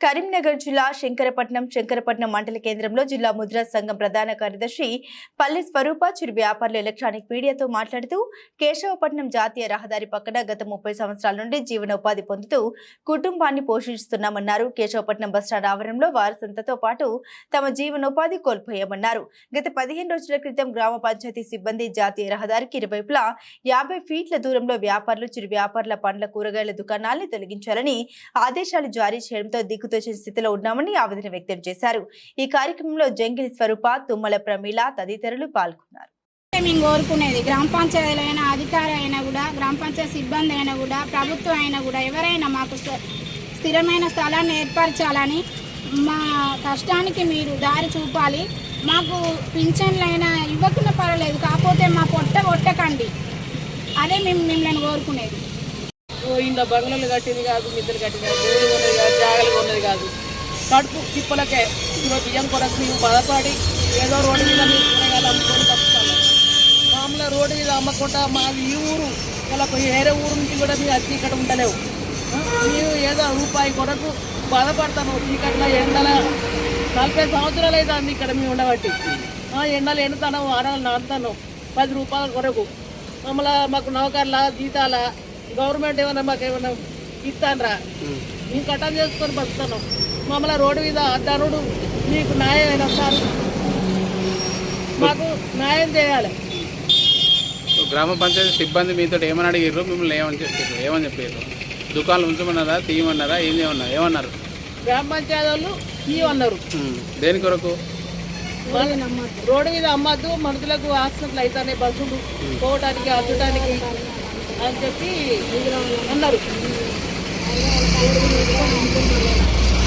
కరీంనగర్ జిల్లా శంకరపట్నం శంకరపట్నం మండల కేంద్రంలో జిల్లా ముద్రా సంఘం ప్రధాన కార్యదర్శి పల్లి స్వరూప చిరు వ్యాపారులు ఎలక్ట్రానిక్ మీడియాతో మాట్లాడుతూ కేశవపట్నం జాతీయ రహదారి పక్కన గత ముప్పై సంవత్సరాల నుండి జీవనోపాధి పొందుతూ కుటుంబాన్ని పోషిస్తున్నామన్నారు. కేశవపట్నం బస్టాండ్ ఆవరణలో వారసంతతో పాటు తమ జీవనోపాధి కోల్పోయామన్నారు. గత పదిహేను రోజుల క్రితం గ్రామ పంచాయతీ సిబ్బంది జాతీయ రహదారికి ఇరువైపులా యాభై ఫీట్ల దూరంలో వ్యాపారులు చిరు వ్యాపారుల పండ్ల కూరగాయల దుకాణాల్ని తొలగించాలని ఆదేశాలు జారీ చేయడంతో దిక్కుతోచిన స్థితిలో ఉన్నామని ఆవేదన వ్యక్తం చేశారు. ఈ కార్యక్రమంలో జంగిల్ స్వరూప తుమ్మల ప్రమీల తదితరులు పాల్గొన్నారు. మేము కోరుకునేది గ్రామ పంచాయతీలు అయినా అధికారి అయినా కూడా గ్రామ పంచాయతీ సిబ్బంది అయినా కూడా ప్రభుత్వం అయినా కూడా ఎవరైనా మాకు స్థ- స్థిరమైన స్థలాన్ని ఏర్పరచాలని మా కష్టానికి మీరు దారి చూపాలి. మాకు పింఛన్లైనా ఇవ్వకుండా పర్వాలేదు కాకపోతే మా పొట్ట కొట్టకండి. అదే మేము మిమ్మల్ని కోరుకునేది. ఓ బంగ్లాలు కట్టింది కాదు మిద్దలు కట్టింది కాదు దేవుడు ఉన్నది కాదు జాగలు ఉన్నది కాదు. కడుపు తిప్పలకే కిలో బియ్యం కొరకు మేము బాధపడి ఏదో రోడ్డు మీద మేము కూరగాయలు అమ్ముకొని బతుకుతాము మామూలుగా రోడ్డు మీద అమ్మకుండా మాది ఈ ఊరు ఇలా వేరే ఊరు నుంచి కూడా మీరు అతి ఇక్కడ ఉండలేవు. మీరు ఏదో రూపాయి కొరకు బాధపడతాను చీకట్లో ఎండల నలభై సంవత్సరాలు అవుతుంది ఇక్కడ మేము ఉండబట్టి. ఆ, ఎండలు ఎండుతాను ఆడలు నాడుతాను పది రూపాయల కొరకు. మమ్మల్ని మాకు నౌకర్ల జీతాల గవర్నమెంట్ ఏమైనా మాకు ఏమైనా ఇస్తానరా మేము కట్టం చేసుకొని బతుకుతున్నాం. మమ్మల్ని రోడ్డు మీద ధనుడు మీకు న్యాయం అయినా సార్. మాకు న్యాయం చేయాలి. గ్రామ పంచాయతీ సిబ్బంది మీతో ఏమని అడిగారు మిమ్మల్ని ఏమని చెప్పారు ఏమని చెప్పారు దుకాణాలు ఉంచమన్నారా? తీయమన్నారా? ఏం చేయమన్నారు? ఏమన్నారు? గ్రామ పంచాయతీ వాళ్ళు ఉమ్, దేని కొరకు? రోడ్డు మీద అమ్మద్దు మనుషులకు హాస్పిటల్ అవుతానే బస్సులు పోవడానికి అద్దడానికి అని చెప్పి అన్నారు.